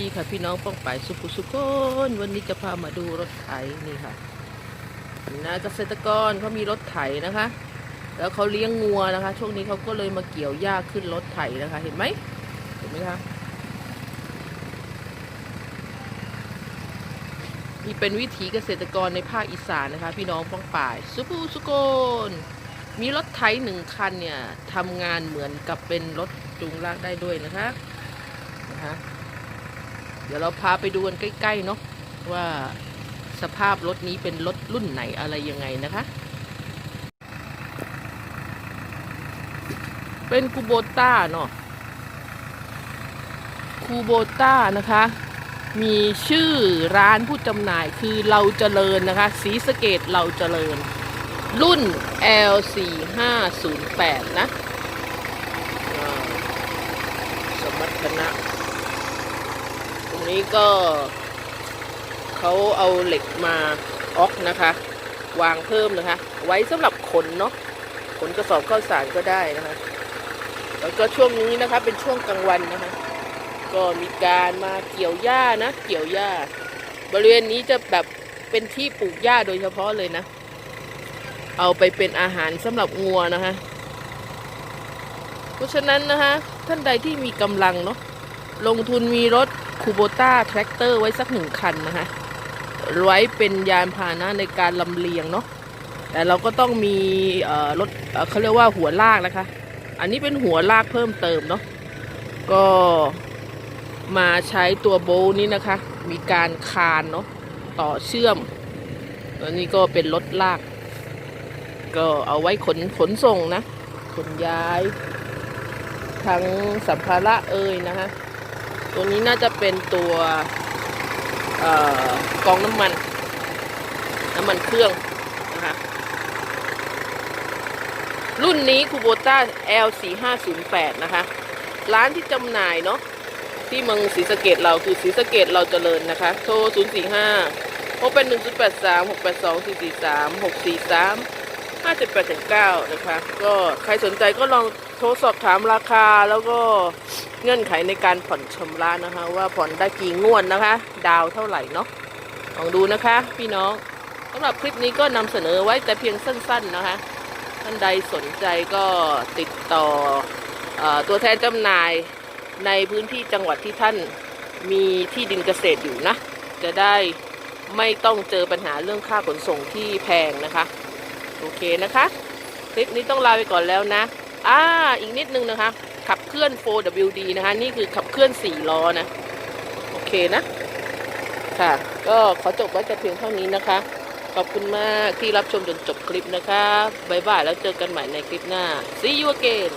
ดีค่ะพี่น้องป้องไปายสุขุสุขนวันนี้จะพามาดูรถไถนี่ค่ะนะเกษตรกรเขามีรถไถนะคะ แล้วเขาเลี้ยงงัวนะคะ ช่วงนี้เขาก็เลยมาเกี่ยวหญ้าขึ้นรถไถนะคะ เห็นไหมเห็นไหมคะนี่เป็นวิถีเกษตรกรในภาคอีสานนะคะ พี่น้องป้องป่ายสุขุสุขนมีรถไถหนึ่งคันเนี่ยทำงานเหมือนกับเป็นรถจูงลากได้ด้วยนะคะนะคะ เดี๋ยวเราพาไปดูกันใกล้ๆเนาะว่าสภาพรถนี้เป็นรถรุ่นไหนอะไรยังไงนะคะ เป็นคูโบต้าเนาะคูโบต้านะคะ มีชื่อร้านผู้จำหน่ายคือเราเจริญนะคะ สีสเกตเราเจริญ รุ่น L4508 นะอ่าสมรรถนะ นี้ก็เขาเอาเหล็กมาออกนะคะ วางเพิ่มนะคะ ไว้สำหรับขนเนาะขนกระสอบข้าวสารก็ได้นะคะ แล้วก็ช่วงนี้นะคะเป็นช่วงกลางวันนะคะ ก็มีการมาเกี่ยวหญ้านะ เกี่ยวหญ้า บริเวณนี้จะแบบเป็นที่ปลูกหญ้าโดยเฉพาะเลยนะ เอาไปเป็นอาหารสำหรับงัวนะคะ เพราะฉะนั้นนะคะท่านใดที่มีกำลังเนาะ ลงทุนมีรถคูโบต้าแทรกเตอร์ไว้สักหนึ่งคันนะคะไว้เป็นยานพาหนะในการลำเลียงเนาะแต่เราก็ต้องมีรถเเขาเรียกว่าหัวลากนะคะ อันนี้เป็นหัวลากเพิ่มเติมเนาะก็มาใช้ตัวโบนี้นะคะ มีการคานเนาะต่อเชื่อมอันนี้ก็เป็นรถลาก ก็เอาไว้ขนขนส่งนะขนย้าย ทั้งสัมภาระเอ่ยนะคะ ตัวนี้น่าจะเป็นตัวออกองน้ำมัน น้ำมันเครื่องนะคะรุ่นนี้คูโบต้า L4508 นะคะ ร้านที่จำหน่ายเนาะที่เมืองศรีสะเกดเราคือศรีสะเกดเราเจริญนะคะ โทร 045 6เป็น1083 682 443 643 5789 นะคะ ก็ใครสนใจก็ลองโทรสอบถามราคาแล้วก็ เงื่อนไขในการผ่อนชำระนะคะ ว่าผ่อนได้กี่งวดนะคะ ดาวเท่าไหร่เนาะลองดูนะคะ พี่น้องสำหรับคลิปนี้ก็นำเสนอไว้แต่เพียงสั้น ๆนะคะ ท่านใดสนใจก็ติดต่อออตัวแทนจำหน่ายในพื้นที่จังหวัดที่ท่านมีที่ดินเกษตรอยู่นะ จะได้ไม่ต้องเจอปัญหาเรื่องค่าขนส่งที่แพงนะคะ โอเคนะคะ คลิปนี้ต้องลาไปก่อนแล้วนะ อ่า อีกนิดนึงนะคะ ขับเคลื่อน 4WD นะคะ นี่คือขับเคลื่อน 4 ล้อนะ โอเคนะ ค่ะ ก็ขอจบไว้แต่เพียงเท่านี้นะคะ ขอบคุณมากที่รับชมจนจบคลิปนะคะ บ๊ายบายแล้วเจอกันใหม่ในคลิปหน้า see you again